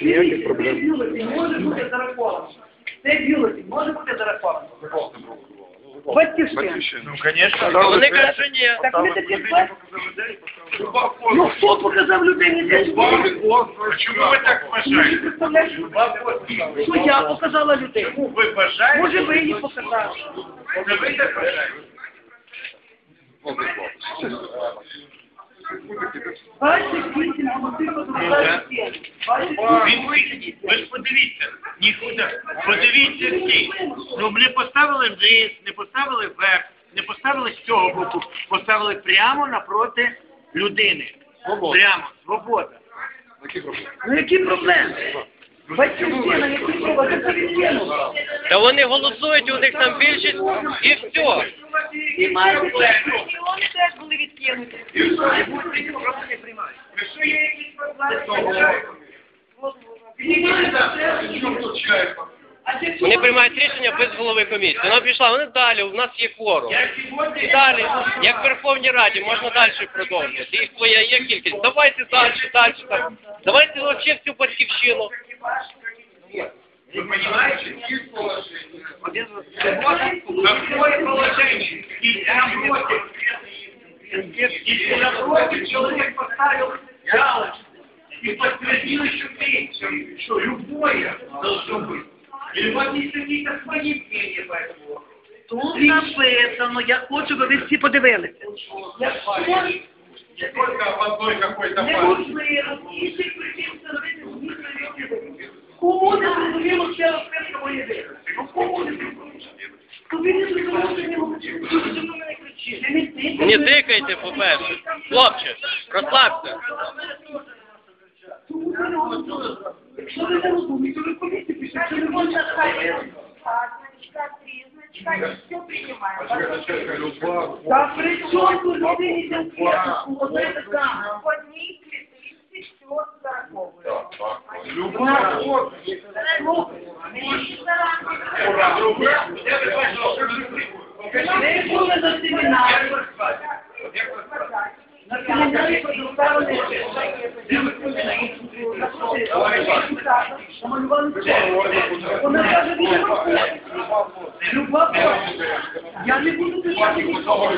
Ніяких проблем. Бюлетень може бути зарахований. Цей бюлетень може бути зарахований. Батьківщина. Ну, конечно. Там Вони ви- кажуть, що ні. Так ми такі. Ну хто показав людині де Чому ви так вважаєте? Представляєш, що я показала людей. Чому ви вважаєте? Може ви її показали. Це ви так вважаєте? Він висидить. Ви ж подивіться. Нікуди. Подивіться всі. Ну не поставили вниз, не поставили вверх, не поставили з цього боку, поставили прямо напроти людини. Свобода. Прямо. Свобода. Які проблеми? Ну які проблеми? Батьківщина, які проблеми? Та вони голосують, у них там більшість і все. І маєте мільйони теж були відкинуті. Якщо є якісь проблеми, Вони приймають рішення без голови комісії. Вона пішла, вони далі, у нас є сьогодні Далі, як в Верховній Раді, можна далі продовжити. Їх твоя є кількість. Давайте далі, далі. Так. Давайте взагалі всю батьківщину. Вы понимаете? Какое положение? И напротив, и напротив человек поставил галочку и подтвердил еще третье, что любое должно быть. У вас есть какие-то свои мнения по этому? Тут написано, я хочу, щоб ви всі подивилися. Не только в одной какой-то партии. неможливо інших причин встановити зміст. Кому не зрозуміло моє вибір? Ну кому не зрозуміло? То ви не зрозуміло, що не говорите. Що ви на мене кричите? Не тикайте. Не дикайте, по-перше. Хлопче, розслабся. Якщо ви не розумієте, ви комісії пишете, що не можна сказати. значка, три значка, и все принимаем. Та при чому тут людині конкретно? Оце така. Под ней клетвицы все зараховывают. Люба, вот. Ми були на семінарі. На семінарі поставили Вона каже, він. Люба. Я не буду писати нікого.